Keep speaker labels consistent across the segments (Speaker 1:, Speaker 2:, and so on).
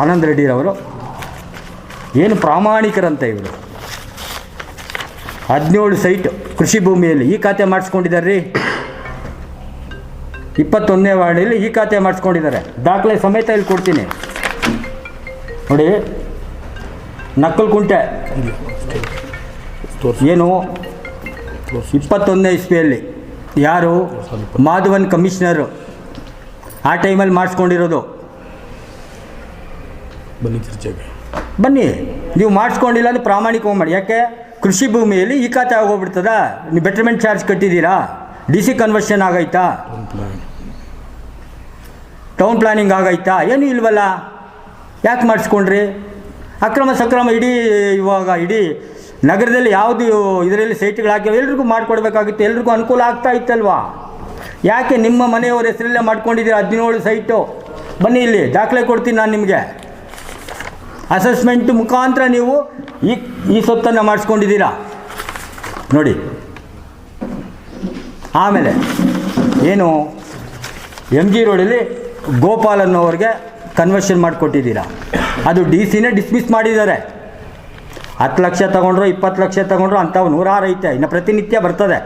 Speaker 1: ಆನಂದ್ ರೆಡ್ಡಿರವರು ಏನು ಪ್ರಾಮಾಣಿಕರಂತ ಇವರು. ಹದಿನೇಳು ಸೈಟ್ ಕೃಷಿ ಭೂಮಿಯಲ್ಲಿ ಈ ಖಾತೆ ಮಾಡಿಸ್ಕೊಂಡಿದ್ದಾರೆ. ರೀ ಇಪ್ಪತ್ತೊಂದನೇ ವಾರ್ಡಲ್ಲಿ ಈ ಖಾತೆ ಮಾಡಿಸ್ಕೊಂಡಿದ್ದಾರೆ. ದಾಖಲೆ ಸಮೇತ ಇಲ್ಲಿ ಕೊಡ್ತೀನಿ. ನೋಡಿ ನಕ್ಕಲ್ ಕುಂಟೆ ಏನು? ಇಪ್ಪತ್ತೊಂದನೇ ಇಸ್ವಿಯಲ್ಲಿ ಯಾರು? ಮಾಧವನ್ ಕಮಿಷನರು. ಆ ಟೈಮಲ್ಲಿ ಮಾಡಿಸ್ಕೊಂಡಿರೋದು.
Speaker 2: ಬನ್ನಿ ಚರ್ಚೆಗೆ.
Speaker 1: ಬನ್ನಿ ನೀವು ಮಾಡಿಸ್ಕೊಂಡಿಲ್ಲ ಅಂದರೆ ಪ್ರಾಮಾಣಿಕವಾಗಿ ಮಾಡಿ ಯಾಕೆ? ಕೃಷಿ ಭೂಮಿಯಲ್ಲಿ ಈ ಖಾತೆ ಆಗೋಗ್ಬಿಡ್ತದ? ನೀವು ಬೆಟರ್ಮೆಂಟ್ ಚಾರ್ಜ್ ಕಟ್ಟಿದ್ದೀರಾ? ಡಿ ಸಿ ಕನ್ವರ್ಷನ್ ಆಗೈತಾ? ಟೌನ್ ಪ್ಲಾನಿಂಗ್ ಆಗೈತಾ? ಏನು ಇಲ್ವಲ್ಲ? ಯಾಕೆ ಮಾಡಿಸ್ಕೊಂಡ್ರಿ? ಅಕ್ರಮ ಸಕ್ರಮ ಇಡೀ ಇವಾಗ ಇಡೀ ನಗರದಲ್ಲಿ ಯಾವುದು ಇದರಲ್ಲಿ ಸೈಟ್ಗಳು ಹಾಕಿ ಎಲ್ರಿಗೂ ಮಾಡಿಕೊಡ್ಬೇಕಾಗಿತ್ತು. ಎಲ್ರಿಗೂ ಅನುಕೂಲ ಆಗ್ತಾ ಇತ್ತಲ್ವಾ? ಯಾಕೆ ನಿಮ್ಮ ಮನೆಯವರ ಹೆಸರಲ್ಲೇ ಮಾಡ್ಕೊಂಡಿದ್ದೀರಾ ಹದಿನೇಳು ಸೈಟು? ಬನ್ನಿ ಇಲ್ಲಿ ದಾಖಲೆ ಕೊಡ್ತೀನಿ ನಾನು ನಿಮಗೆ. ಅಸೆಸ್ಮೆಂಟ್ ಮುಖಾಂತರ ನೀವು ಈ ಈ ಸೊತ್ತನ್ನು ಮಾಡಿಸ್ಕೊಂಡಿದ್ದೀರಾ? ನೋಡಿ. ಆಮೇಲೆ ಏನು ಎಂ ಜಿ ರೋಡಲ್ಲಿ ಗೋಪಾಲ್ ಅನ್ನೋರಿಗೆ ಕನ್ವರ್ಷನ್ ಮಾಡಿಕೊಟ್ಟಿದ್ದೀರಾ? ಅದು ಡಿ ಸಿನೇ ಡಿಸ್ಮಿಸ್ ಮಾಡಿದ್ದಾರೆ. ಹತ್ತು ಲಕ್ಷ ತಗೊಂಡ್ರು, ಇಪ್ಪತ್ತು ಲಕ್ಷ ತಗೊಂಡ್ರು, ಅಂಥವು ನೂರಾರು ಐತೆ. ಇನ್ನು ಪ್ರತಿನಿತ್ಯ ಬರ್ತದೆ.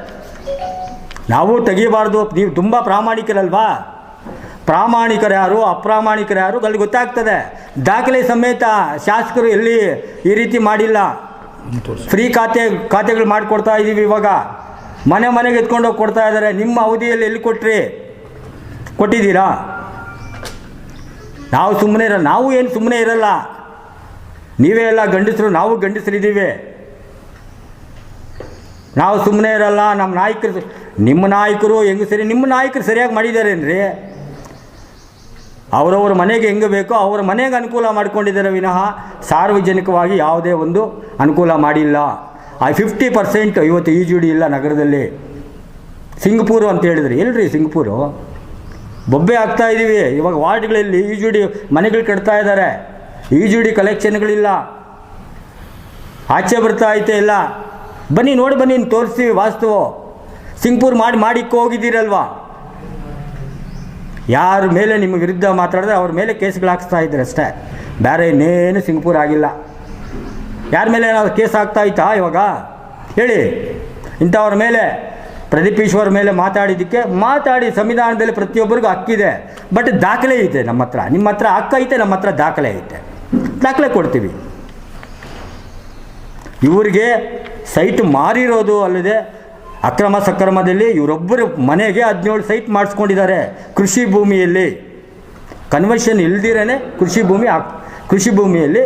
Speaker 1: ನಾವು ತೆಗಿಬಾರ್ದು ನೀವು ತುಂಬ ಪ್ರಾಮಾಣಿಕರಲ್ವಾ? ಪ್ರಾಮಾಣಿಕರು ಯಾರು, ಅಪ್ರಾಮಾಣಿಕರು ಯಾರು ಅಲ್ಲಿ ಗೊತ್ತಾಗ್ತದೆ. ದಾಖಲೆ ಸಮೇತ ಶಾಸಕರು ಎಲ್ಲಿ ಈ ರೀತಿ ಮಾಡಿಲ್ಲ. ಫ್ರೀ ಖಾತೆ, ಖಾತೆಗಳು ಮಾಡಿಕೊಡ್ತಾ ಇದ್ದೀವಿ ಇವಾಗ. ಮನೆ ಮನೆಗೆ ಎತ್ಕೊಂಡು ಹೋಗಿ ಕೊಡ್ತಾ ಇದ್ದಾರೆ. ನಿಮ್ಮ ಅವಧಿಯಲ್ಲಿ ಎಲ್ಲಿ ಕೊಟ್ರಿ? ಕೊಟ್ಟಿದ್ದೀರಾ? ನಾವು ಸುಮ್ಮನೆ ಇರಲ್ಲ. ನಾವು ಏನು ಸುಮ್ಮನೆ ಇರಲ್ಲ. ನೀವೇ ಎಲ್ಲ ಗಂಡಸರು, ನಾವು ಗಂಡಸರಿದ್ದೀವಿ ನಾವು ಸುಮ್ಮನೆ ಇರಲ್ಲ. ನಮ್ಮ ನಾಯಕರು, ನಿಮ್ಮ ನಾಯಕರು ಹೆಂಗಸರಿ, ನಿಮ್ಮ ನಾಯಕರು ಸರಿಯಾಗಿ ಮಾಡಿದ್ದಾರೇನ್ರಿ ಅವರವ್ರ ಮನೆಗೆ ಹೆಂಗೆ ಬೇಕೋ ಅವ್ರ ಮನೆಗೆ ಅನುಕೂಲ ಮಾಡ್ಕೊಂಡಿದ್ದಾರೆ ವಿನಃ ಸಾರ್ವಜನಿಕವಾಗಿ ಯಾವುದೇ ಒಂದು ಅನುಕೂಲ ಮಾಡಿಲ್ಲ. ಆ ಫಿಫ್ಟಿ ಪರ್ಸೆಂಟ್ ಇವತ್ತು ಈಜುಡಿ ಇಲ್ಲ ನಗರದಲ್ಲಿ. ಸಿಂಗಪೂರು ಅಂತ ಹೇಳಿದ್ರಿ ಎಲ್ಲರಿ ಸಿಂಗಪೂರು? ಬೊಬ್ಬೆ ಆಗ್ತಾ ಇದ್ದೀವಿ ಇವಾಗ ವಾರ್ಡ್ಗಳಲ್ಲಿ ಈಜುಡಿ ಮನೆಗಳು ಕಟ್ತಾ ಇದ್ದಾರೆ. ಈಜುಡಿ ಕಲೆಕ್ಷನ್ಗಳಿಲ್ಲ ಆಚೆ ಬರ್ತಾ ಐತೆ ಇಲ್ಲ ಬನ್ನಿ ನೋಡಿ ಬನ್ನಿ ತೋರಿಸ್ತೀವಿ ವಾಸ್ತು. ಸಿಂಗಪೂರ್ ಮಾಡಿ, ಮಾಡಿಕ್ಕೆ ಹೋಗಿದ್ದೀರಲ್ವಾ? ಯಾರ ಮೇಲೆ ನಿಮ್ಮ ವಿರುದ್ಧ ಮಾತಾಡಿದ್ರೆ ಅವ್ರ ಮೇಲೆ ಕೇಸ್ಗಳು ಹಾಕ್ಸ್ತಾ ಅಷ್ಟೇ. ಬೇರೆ ಇನ್ನೇನು ಸಿಂಗಪೂರ್ ಆಗಿಲ್ಲ. ಯಾರ ಮೇಲೆ ಏನಾದ್ರು ಕೇಸ್ ಆಗ್ತಾ ಇತ್ತಾ ಇವಾಗ? ಹೇಳಿ. ಇಂಥವ್ರ ಮೇಲೆ, ಪ್ರದೀಪ್ ಈಶ್ವರ್ ಮೇಲೆ ಮಾತಾಡಿದ್ದಕ್ಕೆ, ಮಾತಾಡಿ ಸಂವಿಧಾನದಲ್ಲಿ ಪ್ರತಿಯೊಬ್ಬರಿಗೂ ಹಕ್ಕಿದೆ. ಬಟ್ ದಾಖಲೆ ಐತೆ ನಮ್ಮ ಹತ್ರ. ನಿಮ್ಮ ಹತ್ರ ಹಕ್ಕ ಐತೆ, ನಮ್ಮ ಹತ್ರ ದಾಖಲೆ ಐತೆ. ದಾಖಲೆ ಕೊಡ್ತೀವಿ. ಇವರಿಗೆ ಸೈಟ್ ಮಾರಿರೋದು ಅಲ್ಲದೆ ಅಕ್ರಮ ಸಕ್ರಮದಲ್ಲಿ ಇವರೊಬ್ಬರು ಮನೆಗೆ ಹದಿನೇಳು ಸೈಟ್ ಮಾಡಿಸ್ಕೊಂಡಿದ್ದಾರೆ ಕೃಷಿ ಭೂಮಿಯಲ್ಲಿ. ಕನ್ವರ್ಷನ್ ಇಲ್ದಿರೇ ಕೃಷಿ ಭೂಮಿ ಹಾಕ್ ಕೃಷಿ ಭೂಮಿಯಲ್ಲಿ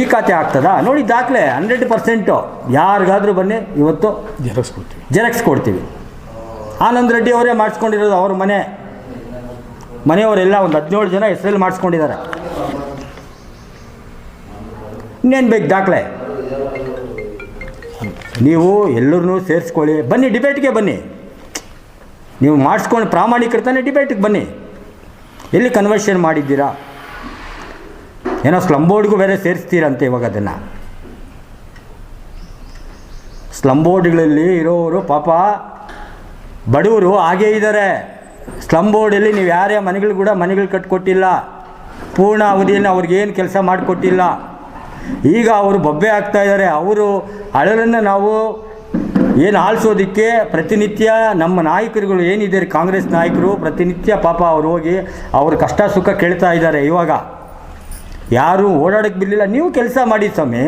Speaker 1: ಈ ಖಾತೆ ಆಗ್ತದಾ? ನೋಡಿ ದಾಖಲೆ ಹಂಡ್ರೆಡ್ ಪರ್ಸೆಂಟು ಯಾರಿಗಾದರೂ ಬನ್ನಿ ಇವತ್ತು
Speaker 2: ಜೆರಾಕ್ಸ್ ಕೊಡ್ತೀವಿ.
Speaker 1: ಜೆರಾಕ್ಸ್ ಕೊಡ್ತೀವಿ. ಆನಂದ್ ರೆಡ್ಡಿ ಅವರೇ ಮಾಡಿಸ್ಕೊಂಡಿರೋದು ಅವ್ರ ಮನೆ. ಮನೆಯವರೆಲ್ಲ ಒಂದು ಹದಿನೇಳು ಜನ ಹೆಸರಲ್ಲಿ ಮಾಡಿಸ್ಕೊಂಡಿದ್ದಾರೆ. ಇನ್ನೇನು ಬೇಕು ದಾಖಲೆ? ನೀವು ಎಲ್ಲರನ್ನೂ ಸೇರಿಸ್ಕೊಳ್ಳಿ. ಬನ್ನಿ, ಡಿಬೇಟ್ಗೆ ಬನ್ನಿ. ನೀವು ಮಾಡಿಸ್ಕೊಂಡು ಪ್ರಾಮಾಣಿಕರ್ತಾನೆ ಡಿಬೇಟ್ಗೆ ಬನ್ನಿ. ಎಲ್ಲಿ ಕನ್ವರ್ಷನ್ ಮಾಡಿದ್ದೀರಾ? ಏನೋ ಸ್ಲಮ್ ಬೋರ್ಡ್ಗೂ ಬೇರೆ ಸೇರಿಸ್ತೀರಂತೆ ಇವಾಗ ಅದನ್ನು. ಸ್ಲಮ್ ಬೋರ್ಡ್ಗಳಲ್ಲಿ ಇರೋರು ಪಾಪ ಬಡವರು ಹಾಗೇ ಇದ್ದಾರೆ. ಸ್ಲಮ್ ಬೋರ್ಡಲ್ಲಿ ನೀವು ಯಾರೇ ಮನೆಗಳು ಕೂಡ ಮನೆಗಳು ಕಟ್ಕೊಟ್ಟಿಲ್ಲ. ಪೂರ್ಣ ಅವಧಿಯಲ್ಲಿ ಅವ್ರಿಗೇನು ಕೆಲಸ ಮಾಡಿಕೊಟ್ಟಿಲ್ಲ. ಈಗ ಅವರು ಬೊಬ್ಬೆ ಆಗ್ತಾ ಇದ್ದಾರೆ. ಅವರು ಅಳಲನ್ನು ನಾವು ಏನು ಆಳಿಸೋದಕ್ಕೆ ಪ್ರತಿನಿತ್ಯ ನಮ್ಮ ನಾಯಕರುಗಳು ಏನಿದ್ದಾರೆ ಕಾಂಗ್ರೆಸ್ ನಾಯಕರು, ಪ್ರತಿನಿತ್ಯ ಪಾಪ ಅವ್ರು ಹೋಗಿ ಅವ್ರ ಕಷ್ಟ ಸುಖ ಕೇಳ್ತಾ ಇದ್ದಾರೆ ಇವಾಗ. ಯಾರು ಓಡಾಡೋಕ್ಕೆ ಬಿಡಲಿಲ್ಲ. ನೀವು ಕೆಲಸ ಮಾಡಿ ಸ್ವಾಮಿ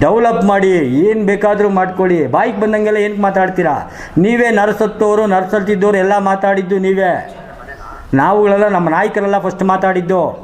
Speaker 1: ಡೆವಲಪ್ ಮಾಡಿ, ಏನು ಬೇಕಾದರೂ ಮಾಡ್ಕೊಳ್ಳಿ. ಬಾಯಿಗೆ ಬಂದಂಗೆಲ್ಲ ಏನು ಮಾತಾಡ್ತೀರಾ? ನೀವೇ ನರಸತ್ತೋರು ನರಸಲ್ತಿದ್ದವರು ಎಲ್ಲ ಮಾತಾಡಿದ್ದು ನೀವೇ. ನಾವುಗಳೆಲ್ಲ ನಮ್ಮ ನಾಯಕರೆಲ್ಲ ಫಸ್ಟ್ ಮಾತಾಡಿದ್ದು.